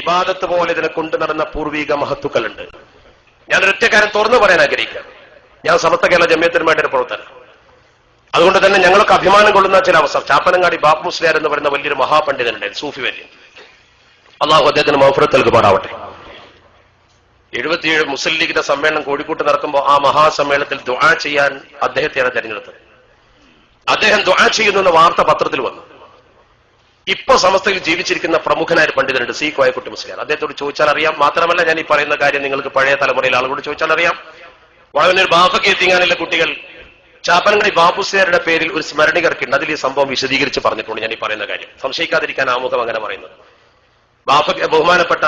ഇബാദത്ത് പോലെ ഇതിനെ കൊണ്ടു നടന്ന പൂർവിക മഹത്തുക്കളുണ്ട്. ഞാൻ ഒരൊറ്റക്കാരൻ തുറന്നു പറയാൻ ആഗ്രഹിക്കാം ഞാൻ സമസ്ത കേരള ജമ്യത്തിനുമായിട്ട് ഒരു പ്രവർത്തനം അതുകൊണ്ട് തന്നെ ഞങ്ങൾക്ക് അഭിമാനം കൊള്ളുന്ന ചില അവസരം. ചാപ്പനങ്ങാടി ബാബു മുസ്ലിയാർ എന്ന് പറയുന്ന വലിയൊരു മഹാപണ്ഡിതനുണ്ടായിരുന്നു സൂഫി വല്യൻ അള്ളാഹു അദ്ദേഹത്തിന് മൗഫറത്ത് പാടാവട്ടെ എഴുപത്തിയേഴ് മുസ്ലിം ലീഗിന്റെ സമ്മേളനം കോഴിക്കോട്ട് നടക്കുമ്പോൾ ആ മഹാസമ്മേളനത്തിൽ ദുആ ചെയ്യാൻ അദ്ദേഹത്തെയാണ് തെരഞ്ഞെടുത്തത്. അദ്ദേഹം ദുആ ചെയ്യുന്നു എന്ന വാർത്ത പത്രത്തിൽ വന്നു. ഇപ്പൊ സമസ്തയിൽ ജീവിച്ചിരിക്കുന്ന പ്രമുഖനായ പണ്ഡിതനുണ്ട് സി കോയക്കുട്ടി മുസ്ലിയാർ. അദ്ദേഹത്തോട് ചോദിച്ചാൽ അറിയാം. മാത്രമല്ല ഞാൻ ഈ പറയുന്ന കാര്യം നിങ്ങൾക്ക് പഴയ തലമുറയിൽ ആളുകളോട് ചോദിച്ചാൽ അറിയാം. വളരെ ബാഫക്ക് എത്തിങ്ങാനുള്ള കുട്ടികൾ ചാപ്പനങ്ങടി ബാബുസിയാരുടെ പേരിൽ ഒരു സ്മരണിക ഇറക്കിയിട്ടുണ്ട് അതിൽ ഈ സംഭവം വിശദീകരിച്ച് പറഞ്ഞിട്ടുണ്ട് ഞാൻ ഈ പറയുന്ന കാര്യം. സംശയിക്കാതിരിക്കാൻ ആമുഖം അങ്ങനെ പറയുന്നത്. ബാഫക്ക് ബഹുമാനപ്പെട്ട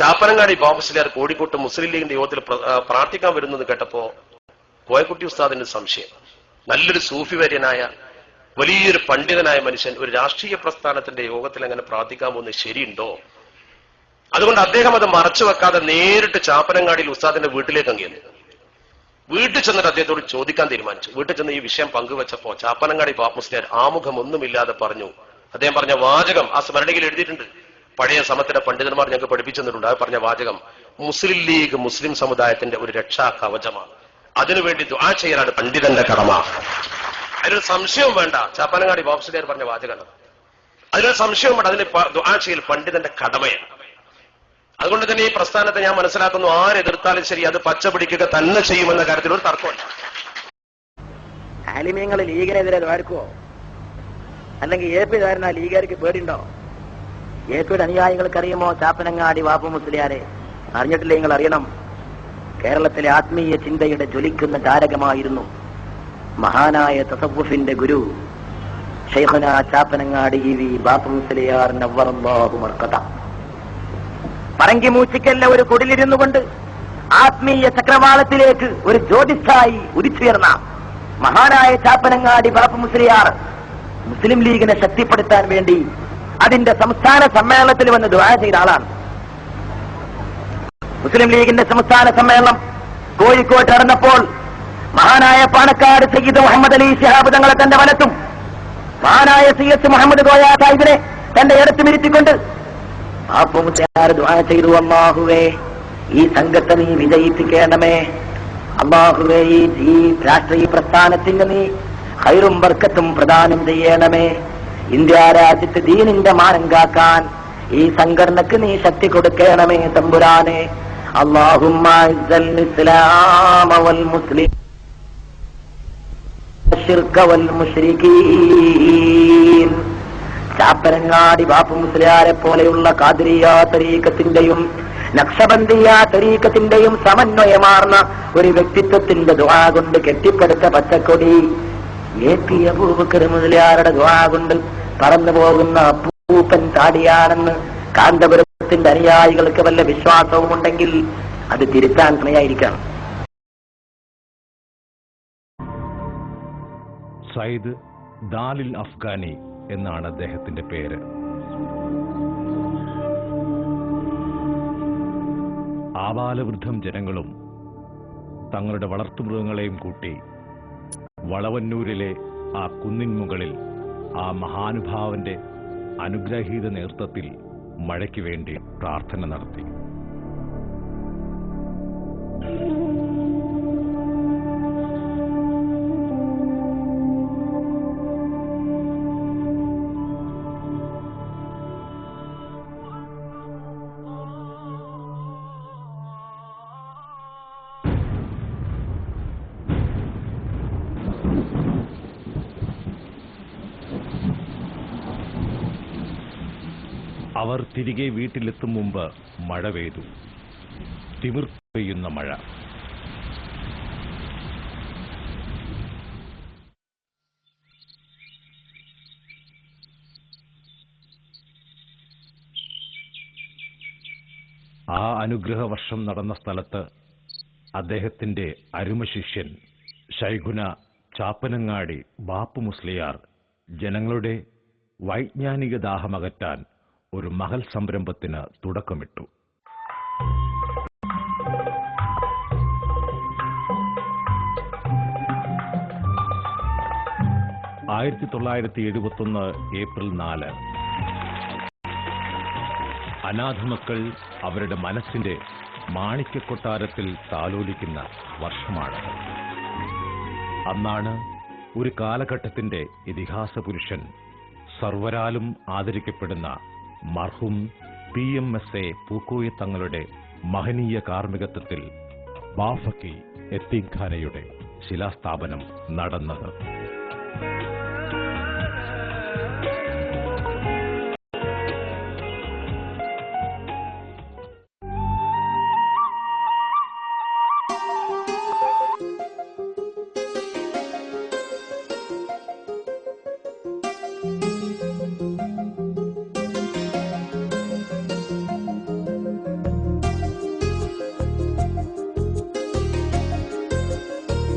ചാപ്പനങ്ങാടി ബാബുസിലാർ കോഴിക്കോട്ട് മുസ്ലിം ലീഗിന്റെ യോഗത്തിൽ പ്രാർത്ഥിക്കാൻ വരുന്നത് കേട്ടപ്പോ കോയക്കുട്ടി ഉസ്താദിന്റെ സംശയം. നല്ലൊരു സൂഫി വര്യനായ വലിയൊരു പണ്ഡിതനായ മനുഷ്യൻ ഒരു രാഷ്ട്രീയ പ്രസ്ഥാനത്തിന്റെ യോഗത്തിൽ അങ്ങനെ പ്രാർത്ഥിക്കാൻ പോകുന്നത് ശരിയുണ്ടോ? അതുകൊണ്ട് അദ്ദേഹം അത് മറച്ചു വെക്കാതെ നേരിട്ട് ചാപ്പനങ്ങാടിയിൽ ഉസ്താദിന്റെ വീട്ടിലേക്ക് അങ്ങിയത് വീട്ടിൽ ചെന്നിട്ട് അദ്ദേഹത്തോട് ചോദിക്കാൻ തീരുമാനിച്ചു. വീട്ടിൽ ചെന്ന് ഈ വിഷയം പങ്കുവച്ചപ്പോ ചാപ്പനങ്ങാടി പാപ്പുസ്ലിയാർ ആമുഖം ഒന്നുമില്ലാതെ പറഞ്ഞു. അദ്ദേഹം പറഞ്ഞ വാചകം ആ സ്മരണയിൽ എഴുതിയിട്ടുണ്ട്. പഴയ സമത്തിലെ പണ്ഡിതന്മാർ ഞങ്ങൾക്ക് പഠിപ്പിച്ചിട്ടുണ്ട് അത് പറഞ്ഞ വാചകം മുസ്ലിം ലീഗ് മുസ്ലിം സമുദായത്തിന്റെ ഒരു രക്ഷാ കവചമാണ് അതിനുവേണ്ടി ദുആ ചെയ്യലാണ് പണ്ഡിതന്റെ കടമ. അതിനൊരു സംശയവും വേണ്ട. ചാപ്പനങ്ങാടി ബോബ്സിലേർ പറഞ്ഞ വാചകമാണ്. അതിനൊരു സംശയവും വേണ്ട. അതിന് പ- ദുആ ചെയ്യൽ പണ്ഡിതന്റെ കടമയാണ്. അതുകൊണ്ട് തന്നെ ഈ പ്രസ്ഥാനത്തെ ഞാൻ മനസ്സിലാക്കുന്നു. ആരെതിർത്താലും ശരി അത് പച്ച പിടിക്കുക തന്നെ ചെയ്യുമെന്ന കാര്യത്തിൽ ഒരു തർക്കമുണ്ട് ആലിമ്യങ്ങൾ ലീഗിനെതിരെ ദ്വാരക്കുവോ അല്ലെങ്കിൽ എ പി ധാരണ ലീഗുകാർക്ക് പേടിണ്ടോ എ പിയുടെ അനുയായികൾക്ക് അറിയുമോ ചാപ്പനങ്ങാടി വാപ്പു മുസ്ലിയാരെ? അറിഞ്ഞിട്ടില്ല നിങ്ങൾ അറിയണം കേരളത്തിലെ ആത്മീയ ചിന്തയുടെ ജ്വലിക്കുന്ന താരകമായിരുന്നു മഹാനായ തസവുഫിന്റെ ഗുരു ഷെയ്ഖുന ചാപ്പനങ്ങാടി ഇ വി ബാപ്പു മുസ്ലിയാർ നവ്വറല്ലാഹു മർക്കത പറങ്കി മൂച്ചിക്കല്ല ഒരു കുടിലിരുന്നു കൊണ്ട് ആത്മീയ ചക്രവാളത്തിലേക്ക് ഒരു ജ്യോതിസ്ഥായി ഉദിച്ചുയർന്ന മഹാനായ ചാപ്പനങ്ങാടി ബാപ്പു മുസ്ലിയാർ മുസ്ലിം ലീഗിനെ ശക്തിപ്പെടുത്താൻ വേണ്ടി അതിന്റെ സംസ്ഥാന സമ്മേളനത്തിൽ വന്ന് ദ്വാര ചെയ്ത ആളാണ്. മുസ്ലിം ലീഗിന്റെ സംസ്ഥാന സമ്മേളനം കോഴിക്കോട്ട് നടന്നപ്പോൾ മഹാനായ പാണക്കാട് സയ്യിദ് മുഹമ്മദ് അലി ഷിഹാബ് തങ്ങളെ തന്റെ വലത്തും മഹാനായ സി മുഹമ്മദ് ഗോയാ സാഹിബിനെ തന്റെ ഇടത്തും ഇരുത്തിക്കൊണ്ട് ദുആ ചെയ്തു. അമ്മാഹുവേ ഈ സംഘത്തെ നീ വിജയിപ്പിക്കണമേ. അമ്മാഹുവേ ഈ ഈ രാഷ്ട്രീയ പ്രസ്ഥാനത്തിന് നീ ഹൈറും വർക്കത്തും പ്രദാനം ചെയ്യണമേ. ഇന്ത്യ രാജ്യത്ത് ദീനിന്റെ മാനം കാക്കാൻ ഈ സംഘടനക്ക് നീ ശക്തി കൊടുക്കണമേ തമ്പുരാനെ. അള്ളാഹുമ്മ ഇസ്ലാമ വൽ മുസ്ലിം الشرك والمشركين ചാപ്പരങ്ങാടി ബാപ്പു മുസ്ലിയാരെ പോലെയുള്ള കാതിരിയ തരീക്കത്തിന്റെയും നക്ഷബന്ധിയ തരീക്കത്തിന്റെയും സമന്വയമാർന്ന ഒരു വ്യക്തിത്വത്തിന്റെ ദ്വാ കൊണ്ട് കെട്ടിപ്പടുത്ത പച്ചക്കൊടി എ പി അബൂബക്കർ മുസ്ലിയാരുടെ ദ്വാ കൊണ്ട് പറന്നു പോകുന്ന അപ്പൂപ്പൻ താടിയാണെന്ന് കാന്തപുരത്തിന്റെ അനുയായികൾക്ക് വല്ല വിശ്വാസവും ഉണ്ടെങ്കിൽ അത് തിരുത്താൻ സമയായിരിക്കണം സയ്യിദ് ദാലിൽ അഫ്ഗാനി എന്നാണ് അദ്ദേഹത്തിന്റെ പേര്. ആബാലവൃദ്ധം ജനങ്ങളും തങ്ങളുടെ വളർത്തുമൃഗങ്ങളെയും കൂട്ടി വളവന്നൂരിലെ ആ കുന്നിൻ മുകളിൽ ആ മഹാനുഭാവന്റെ അനുഗ്രഹീത നേതൃത്വത്തിൽ മഴയ്ക്ക് വേണ്ടി പ്രാർത്ഥന നടത്തി. അവർ തിരികെ വീട്ടിലെത്തും മുമ്പ് മഴ പെയ്തു. തിമിർ പെയ്യുന്ന മഴ. ആ അനുഗ്രഹ വർഷം നടന്ന സ്ഥലത്ത് അദ്ദേഹത്തിന്റെ അരുമശിഷ്യൻ ശൈഖുന ചാപ്പനങ്ങാടി ബാപ്പു മുസ്ലിയാർ ജനങ്ങളുടെ വൈജ്ഞാനിക ദാഹമകറ്റാൻ ഒരു മഹൽ സംരംഭത്തിന് തുടക്കമിട്ടു. ആയിരത്തി തൊള്ളായിരത്തി എഴുപത്തൊന്ന് ഏപ്രിൽ നാല്. അനാഥമക്കൾ അവരുടെ മനസ്സിന്റെ മാണിക്യക്കൊട്ടാരത്തിൽ താലോലിക്കുന്ന വർഷമാണ്. അന്നാണ് ഒരു കാലഘട്ടത്തിന്റെ ഇതിഹാസ പുരുഷൻ സർവരാലും ആദരിക്കപ്പെടുന്ന മർഹും P M S A Pookoya തങ്ങളുടെ മഹനീയ കാർമ്മികത്വത്തിൽ ബാഫക്കി എത്തിഖാനയുടെ ശിലാസ്ഥാപനം നടന്നത്.